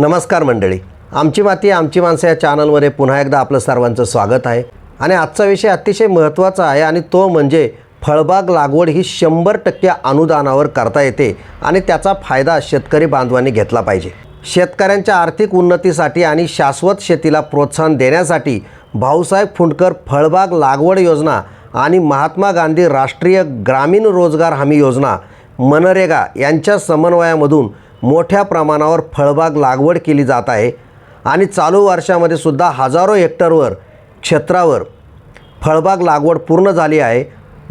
नमस्कार मंडळी. आमची माती आमची माणसं या चॅनलमध्ये पुन्हा एकदा आपलं सर्वांचं स्वागत आहे. आणि आजचा विषय अतिशय महत्त्वाचा आहे आणि तो म्हणजे फळबाग लागवड ही शंभर टक्के अनुदानावर करता येते आणि त्याचा फायदा शेतकरी बांधवांनी घेतला पाहिजे. शेतकऱ्यांच्या आर्थिक उन्नतीसाठी आणि शाश्वत शेतीला प्रोत्साहन देण्यासाठी भाऊसाहेब फुंडकर फळबाग लागवड योजना आणि महात्मा गांधी राष्ट्रीय ग्रामीण रोजगार हमी योजना मनरेगा यांच्या समन्वयामधून मोठ्या प्रमाणावर फळबाग लागवड केली जात आहे आणि चालू वर्षामध्ये सुद्धा हजारो हेक्टरवर क्षेत्रावर फळबाग लागवड पूर्ण झाली आहे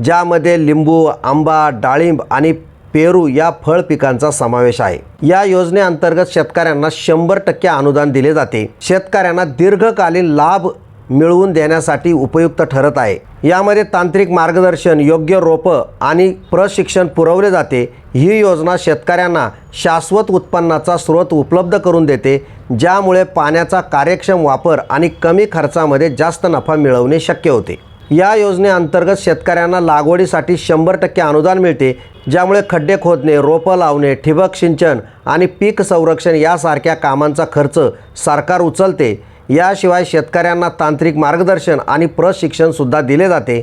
ज्यामध्ये लिंबू आंबा डाळिंब आणि पेरू या फळ पिकांचा समावेश आहे. या योजनेअंतर्गत शेतकऱ्यांना शंभर टक्के अनुदान दिले जाते. शेतकऱ्यांना दीर्घकालीन लाभ मिळवून देण्यासाठी उपयुक्त ठरत आहे. यामध्ये तांत्रिक मार्गदर्शन योग्य रोपं आणि प्रशिक्षण पुरवले जाते. ही योजना शेतकऱ्यांना शाश्वत उत्पन्नाचा स्रोत उपलब्ध करून देते ज्यामुळे पाण्याचा कार्यक्षम वापर आणि कमी खर्चामध्ये जास्त नफा मिळवणे शक्य होते. या योजनेअंतर्गत शेतकऱ्यांना लागवडीसाठी शंभर टक्के अनुदान मिळते ज्यामुळे खड्डे खोदणे रोपं लावणे ठिबक सिंचन आणि पीक संरक्षण यासारख्या कामांचा खर्च सरकार उचलते. याशिवाय शेतकऱ्यांना तांत्रिक मार्गदर्शन आणि प्रशिक्षणसुद्धा दिले जाते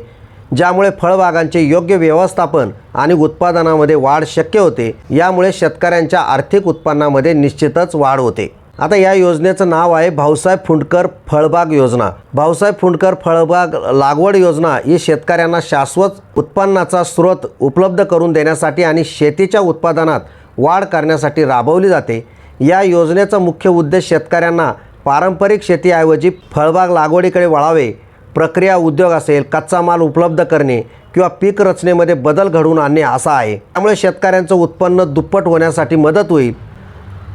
ज्यामुळे फळबागांचे योग्य व्यवस्थापन आणि उत्पादनामध्ये वाढ शक्य होते. यामुळे शेतकऱ्यांच्या आर्थिक उत्पन्नामध्ये निश्चितच वाढ होते. आता या योजनेचं नाव आहे भाऊसाहेब फुंडकर फळबाग योजना. भाऊसाहेब फुंडकर फळबाग लागवड योजना ही शेतकऱ्यांना शाश्वत उत्पन्नाचा स्रोत उपलब्ध करून देण्यासाठी आणि शेतीच्या उत्पादनात वाढ करण्यासाठी राबवली जाते. या योजनेचा मुख्य उद्देश शेतकऱ्यांना पारंपरिक शेतीऐवजी फळबाग लागवडीकडे वळावे प्रक्रिया उद्योग असेल कच्चा माल उपलब्ध करणे किंवा पीक रचनेमध्ये बदल घडवून आणणे असा आहे. त्यामुळे शेतकऱ्यांचं उत्पन्न दुप्पट होण्यासाठी मदत होईल.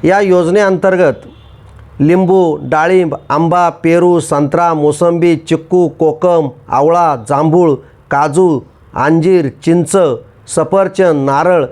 या योजनेअंतर्गत लिंबू डाळिंब आंबा पेरू संत्रा मोसंबी चिक्कू कोकम आवळा जांभूळ काजू अंजीर चिंच सफरचंद नारळ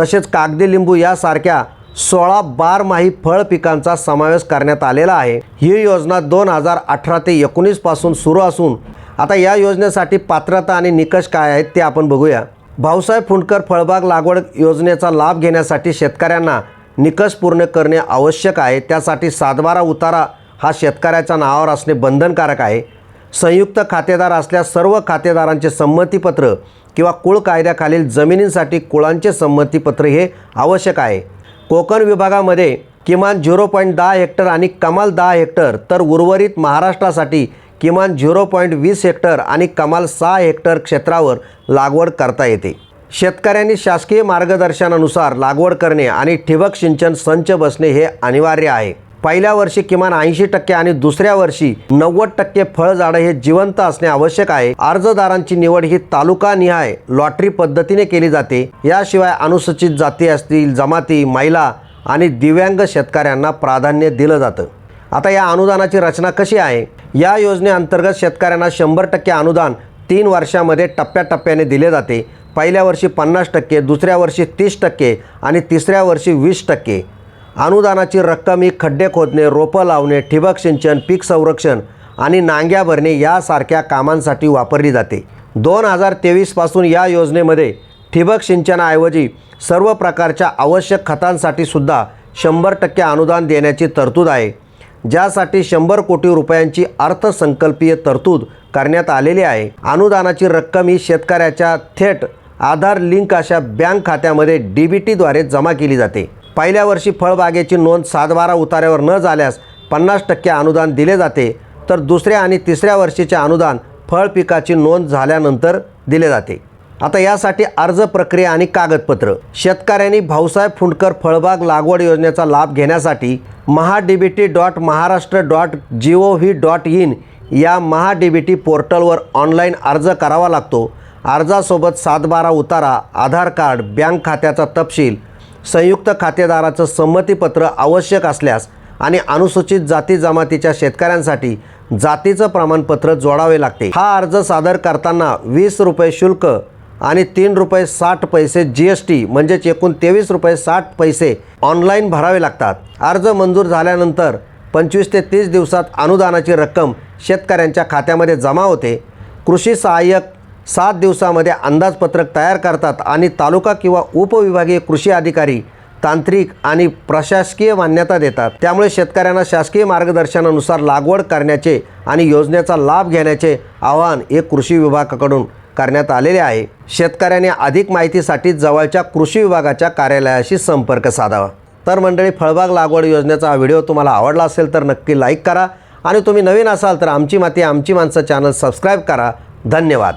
तसेच कागदी लिंबू यासारख्या सोळा बारमाही फळ पिकांचा समावेश करण्यात आलेला आहे. ही योजना दोन हजार अठरा ते एकोणीसपासून सुरू असून आता या योजनेसाठी पात्रता आणि निकष काय आहेत ते आपण बघूया. भाऊसाहेब फुंडकर फळबाग लागवड योजनेचा लाभ घेण्यासाठी शेतकऱ्यांना निकष पूर्ण करणे आवश्यक आहे. त्यासाठी सातबारा उतारा हा शेतकऱ्याच्या नावावर असणे बंधनकारक आहे. संयुक्त खातेदार असल्यास सर्व खातेदारांचे संमतीपत्र किंवा कुळ कायद्याखालील जमिनींसाठी कुळांचे संमतीपत्र हे आवश्यक आहे. कोकण विभागामध्ये किमान झिरो पॉईंट दहा हेक्टर आणि कमाल दहा हेक्टर तर उर्वरित महाराष्ट्रासाठी किमान झिरो पॉईंट वीस हेक्टर आणि कमाल सहा हेक्टर क्षेत्रावर लागवड करता येते. शेतकऱ्यांनी शासकीय मार्गदर्शनानुसार लागवड करणे आणि ठिबक सिंचन संच बसणे हे अनिवार्य आहे. पहिल्या वर्षी किमान ऐंशी टक्के आणि दुसऱ्या वर्षी नव्वद टक्के फळझाडं हे जिवंत असणे आवश्यक आहे. अर्जदारांची निवड ही तालुका निहाय लॉटरी पद्धतीने केली जाते. याशिवाय अनुसूचित जाती असतील जमाती महिला आणि दिव्यांग शेतकऱ्यांना प्राधान्य दिलं जातं. आता या अनुदानाची रचना कशी आहे? या योजनेअंतर्गत शेतकऱ्यांना शंभर टक्के अनुदान तीन वर्षामध्ये टप्प्याटप्प्याने दिले जाते. पहिल्या वर्षी पन्नास टक्के दुसऱ्या वर्षी तीस टक्के आणि तिसऱ्या वर्षी वीस टक्के. अनुदानाची रक्कम ही खड्डे खोदणे रोपं लावणे ठिबक सिंचन पीक संरक्षण आणि नांग्या भरणे यासारख्या कामांसाठी वापरली जाते. दोन हजार तेवीसपासून या योजनेमध्ये ठिबक सिंचनाऐवजी सर्व प्रकारच्या आवश्यक खतांसाठी सुद्धा शंभर टक्के अनुदान देण्याची तरतूद आहे. ज्यासाठी शंभर कोटी रुपयांची अर्थसंकल्पीय तरतूद करण्यात आलेली आहे. अनुदानाची रक्कम ही शेतकऱ्याच्या थेट आधार लिंक अशा बँक खात्यामध्ये डी बी टीद्वारे जमा केली जाते. पहिल्या वर्षी फळबागेची नोंद सातबारा उतार्यावर न झाल्यास पन्नास टक्के अनुदान दिले जाते तर दुसऱ्या आणि तिसऱ्या वर्षीचे अनुदान फळ पिकाची नोंद झाल्यानंतर दिले जाते. आता यासाठी अर्ज प्रक्रिया आणि कागदपत्र. शेतकऱ्यांनी भाऊसाहेब फुंडकर फळबाग लागवड योजनेचा लाभ घेण्यासाठी Maha D B T dot Maharashtra dot G O V dot in या महा डी बी टी पोर्टलवर ऑनलाईन अर्ज करावा लागतो. अर्जासोबत सातबारा उतारा आधार कार्ड बँक खात्याचा तपशील संयुक्त खातेदाराचं संमतीपत्र आवश्यक असल्यास आणि अनुसूचित जाती जमातीच्या शेतकऱ्यांसाठी जातीचं प्रमाणपत्र जोडावे लागते. हा अर्ज सादर करताना वीस रुपये शुल्क आणि तीन रुपये साठ पैसे जी एस टी म्हणजेच एकूण तेवीस रुपये साठ पैसे ऑनलाईन भरावे लागतात. अर्ज मंजूर झाल्यानंतर पंचवीस ते तीस दिवसात अनुदानाची रक्कम शेतकऱ्यांच्या खात्यामध्ये जमा होते. कृषी सहाय्यक सात दिवसामध्ये अंदाजपत्रक तयार करतात आणि तालुका किंवा उपविभागीय कृषी अधिकारी तांत्रिक आणि प्रशासकीय मान्यता देतात. त्यामुळे शेतकऱ्यांना शासकीय मार्गदर्शनानुसार लागवड करण्याचे आणि योजनेचा लाभ घेण्याचे आवाहन एक कृषी विभागाकडून करण्यात आलेले आहे. शेतकऱ्यांनी अधिक माहितीसाठी जवळच्या कृषी विभागाच्या कार्यालयाशी संपर्क साधावा. तर मंडळी फळबाग लागवड योजनेचा हा व्हिडिओ तुम्हाला आवडला असेल तर नक्की लाईक करा आणि तुम्ही नवीन असाल तर आमची माती आमची माणसं चॅनल सबस्क्राईब करा. धन्यवाद.